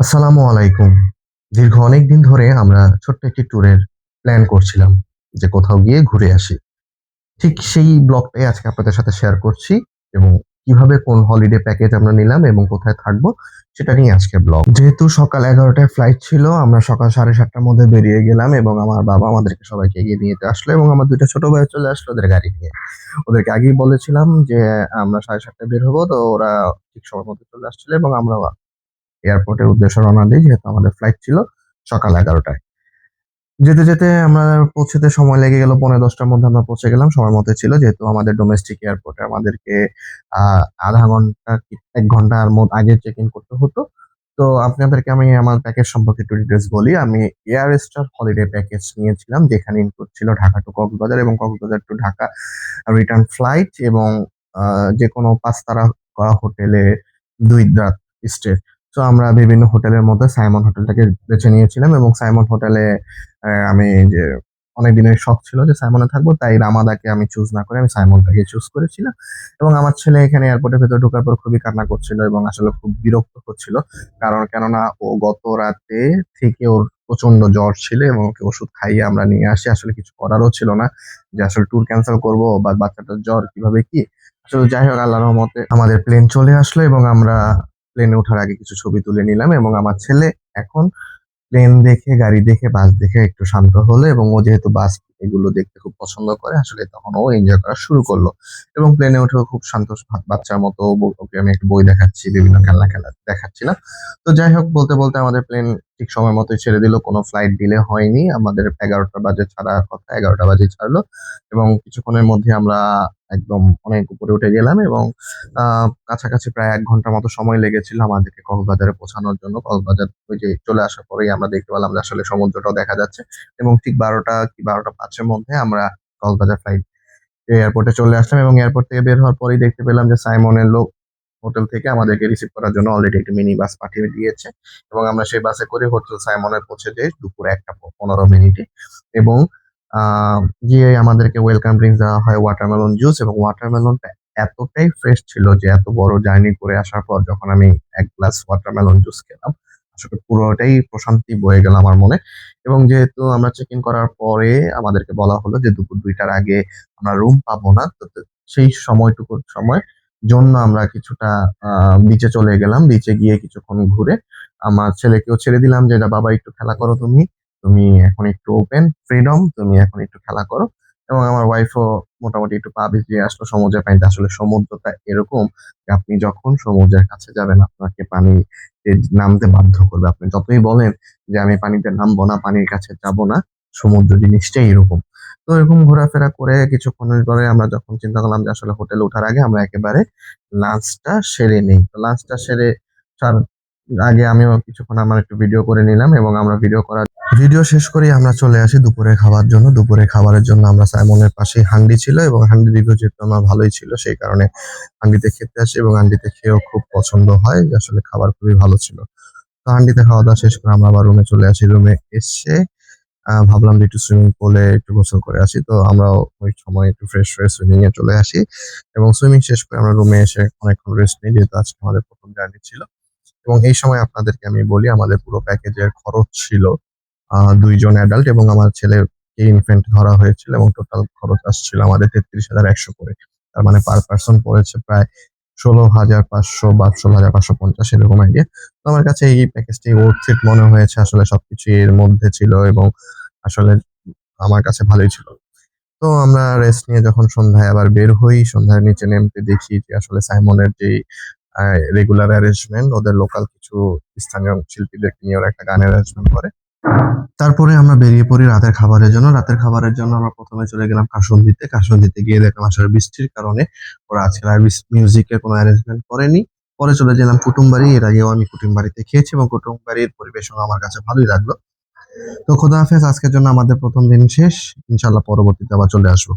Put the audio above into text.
আসসালামু আলাইকুম। দীর্ঘ অনেক দিন ধরে আমরা ছোট্ট একটি ট্যুরের প্ল্যান করছিলাম যে কোথাও গিয়ে ঘুরে আসি। ঠিক সেই ব্লগটাই আজকে আপনাদের সাথে শেয়ার করছি এবং কীভাবে কোন হলিডে প্যাকেজ আমরা নিলাম এবং কোথায় থাকব সেটা নিয়ে আজকে ব্লগ যেহেতু সকাল এগারোটায় ফ্লাইট ছিল, আমরা সকাল সাড়ে সাতটার মধ্যে বেরিয়ে গেলাম এবং আমার বাবা আমাদেরকে সবাইকে এগিয়ে নিয়ে যেতে আসলো এবং আমার দুইটা ছোট ভাই চলে আসলো ওদের গাড়ি নিয়ে। ওদেরকে আগেই বলেছিলাম যে, আমরা সাড়ে সাতটায় বের হব, তো ওরা ঠিক সময় মধ্যে চলে আসছিল এবং আমরা এয়ারপোর্টের উদ্দেশ্যে রওনা দিই, যেহেতু আমাদের ফ্লাইট ছিল সকাল এগারোটায়। যেতে যেতে আমরা পৌঁছতে সময় লেগে গেল পনেরো দশটার মধ্যে আমরা পৌঁছে গেলাম। সময় মতো ছিল, যেহেতু আমাদের ডোমেস্টিক এয়ারপোর্টে আমাদেরকে আধা ঘণ্টা এক ঘণ্টার মধ্যে আগে চেক ইন করতে হতো। তো আপনাদেরকে আমি আমার প্যাকেজ সম্পর্কে একটু ডিটেলস বলি। আমি এয়ার স্টার হলিডে প্যাকেজ নিয়েছিলাম, যেখানে ইনক্লুড ছিল ঢাকা টু কক্সবাজার এবং Cox's Bazar to Dhaka return flight এবং যে কোনো পাঁচ তারা হোটেলে দুই রাত স্টে তো আমরা বিভিন্ন হোটেলের মধ্যে সাইমন হোটেলটাকে বেছে নিয়েছিলাম এবং সাইমন হোটেলে আমি যে অনেক দিনের শখ ছিল যে সাইমনে থাকব, তাই রামাদাকে আমি চুজ না করে আমি সাইমনটাকে চুজ করেছিলাম। এবং আমার ছেলে এখানে এয়ারপোর্টের ভেতরে ঢোকার পর খুবই কান্না করছিল এবং আসলে খুব বিরক্ত হচ্ছিল। কারণ কেননা ও গত রাতে থেকে ওর প্রচণ্ড জ্বর ছিল এবং ওকে ওষুধ খাইয়ে আমরা নিয়ে আসি। আসলে কিছু করারও ছিল না যে আসলে ট্যুর ক্যান্সেল করব বা বাচ্চাটার জ্বর কীভাবে কি। আসলে যাই হোক, আল্লাহর রহমতে আমাদের প্লেন চলে আসলো এবং আমরা প্লেনে ওঠার আগে কিছু ছবি তুলে নিলাম এবং আমার ছেলে এখন প্লেন দেখে, গাড়ি দেখে, বাস দেখে একটু শান্ত হলো এবং ও যেহেতু বাস এগুলো দেখতে খুব পছন্দ করে, আসলে তখন ও এনজয় করা শুরু করল। এবং প্লেনে উঠেও খুব শান্ত বাচ্চার মতো ওকে আমি একটা বই দেখাচ্ছি, বিভিন্ন খেলনা খেলা দেখাচ্ছিলাম। তো যাই হোক, বলতে বলতে আমাদের প্লেন ঠিক সময় মতোই ছেড়ে দিল, কোনো ফ্লাইট ডিলে হয়নি। আমাদের এগারোটা বাজে ছাড়ার কথা, এগারোটা বাজে ছাড়লো। এবং কিছুক্ষণের মধ্যে আমরা একদম অনেক উপরে উঠে গেলাম এবং কাছাকাছি প্রায় এক ঘণ্টার মতো সময় লেগেছিল আমাদেরকে কক্সবাজারে পৌঁছানোর জন্য। কক্সবাজার ওই যে চলে আসার পরেই আমরা দেখতে পেলাম যে আসলে সমুদ্রটাও দেখা যাচ্ছে। এবং ঠিক বারোটা কি বারোটা পাঁচের মধ্যে আমরা কক্সবাজার ফ্লাইট এয়ারপোর্টে চলে আসলাম এবং এয়ারপোর্ট থেকে বের হওয়ার পরেই দেখতে পেলাম যে সাইমনের লোক হোটেল থেকে আমাদেরকে রিসিভ করার জন্য অলরেডি একটি মিনি বাস পাঠিয়ে দিয়েছে এবং আমরা সেই বাসে করে হোটেল সাইমনে পৌঁছে যাই দুপুর একটা পনেরো মিনিটে এবং গিয়ে আমাদেরকে ওয়েলকাম ড্রিঙ্কস দেওয়া হয় ওয়াটারমেলন জুস এবং ওয়াটারমেলনটা এতটাই ফ্রেশ ছিল যে এত বড় জার্নি করে আসার পর যখন আমি এক গ্লাস ওয়াটারমেলন জুস খেলাম, আসলে পুরোটাই প্রশান্তি বয়ে গেল আমার মনে এবং যেহেতু আমরা চেক ইন করার পরে আমাদেরকে বলা হলো যে দুপুর দুইটার আগে আমরা রুম পাবো না তো সেই সময়টুকুর সময় জন্য আমরা কিছুটা বিচে চলে গেলাম। বিচে গিয়ে কিছুক্ষণ ঘুরে আমার ছেলেকেও ছেড়ে দিলাম যে, "যা বাবা, একটু খেলা করো তুমি। তুমি এখন একটু ওপেন ফ্রিডম তুমি এখন একটু খেলা করো। এবং আমার ওয়াইফও মোটামুটি একটু পা ভিজিয়ে আসলো। সমুদ্রের পানিতে আসলে সমুদ্রটা এরকম যে, আপনি যখন সমুদ্রের কাছে যাবেন, আপনাকে পানি নামতে বাধ্য করবে। আপনি যতই বলেন যে, আমি পানিতে নামবো না, পানির কাছে যাব না সমুদ্র জিনিসটাই এরকম। তো এরকম ঘোরাফেরা করে কিছুক্ষণের পরে আমরা যখন চিন্তা করলাম যে আসলে হোটেলে ওঠার আগে আমরা একেবারে লাঞ্চটা সেরে নেই। তো লাঞ্চটা সেরে তার আগে আমিও কিছুক্ষণ আমার একটু ভিডিও করে নিলাম এবং আমরা ভিডিও করার ভিডিও শেষ করে, আমরা চলে আসি দুপুরে খাবার জন্য। দুপুরে খাবারের জন্য আমরা সাইমনের পাশেই হান্ডি ছিল এবং হান্ডি রিভিউ যেহেতু আমার ভালোই ছিল, সেই কারণে হান্ডিতে খেতে আসি এবং হান্ডিতে খেয়েও খুব পছন্দ হয়। আসলে খাবার খুবই ভালো ছিল। তো হান্ডিতে খাওয়া দাওয়া শেষ করে আমরা আবার রুমে চলে আসি। রুমে এসে ভাবলাম যে একটু সুইমিং পুলে একটু গোসল করে আসি। তো আমরাও ওই সময় একটু ফ্রেশ হয়ে সুইমিং এ চলে আসি এবং সুইমিং শেষ করে আমরা রুমে এসে অনেকক্ষণ রেস্ট নিই, যেহেতু আজকে আমাদের প্রথম জার্নি ছিল। এবং এই সময় আপনাদেরকে আমি বলি, আমাদের পুরো প্যাকেজের খরচ ছিল দুইজন অ্যাডাল্ট এবং আমার ছেলেকে ইনফেন্ট ধরা হয়েছিল এবং টোটাল খরচ আসছিল আমাদের তেত্রিশ হাজার একশো করে। তার মানে পার পার্সন পড়েছে প্রায় ষোলো হাজার পাঁচশো বা ষোলো হাজার পাঁচশো পঞ্চাশ, এরকম আইডিয়া আমার কাছে এই প্যাকেজটি ওর্থিট মনে হয়েছে। আসলে সবকিছু এর মধ্যে ছিল এবং আসলে আমার কাছে ভালোই ছিল। তো আমরা রেস্ট নিয়ে যখন সন্ধ্যায় আবার বের হই, সন্ধ্যায় নিচে নেমতে দেখি যে আসলে সাইমনের যে রেগুলার অ্যারেঞ্জমেন্ট ওদের লোকাল কিছু স্থানীয় শিল্পীদেরকে নিয়ে ওরা একটা গানের অ্যারেঞ্জমেন্ট করে। তারপরে আমরা বেরিয়ে পড়ি রাতের খাবারের জন্য। রাতের খাবারের জন্য আমরা প্রথমে চলে গেলাম কাশন্দিতে কাশন্দিতে গিয়ে দেখলাম আসলে বৃষ্টির কারণে ওরা আজকে আর মিউজিকের কোনো অ্যারেঞ্জমেন্ট করেনি। পরে চলে গেলাম কুটুমবাড়ি। এর আগেও আমি কুটুমবাড়িতে খেয়েছি এবং কুটুমবাড়ির পরিবেশন আমার কাছে ভালোই লাগল। তো খোদা হাফেজ, আজকের জন্য আমাদের প্রথম দিন শেষ। ইনশাল্লাহ পরবর্তীতে আবার চলে আসব।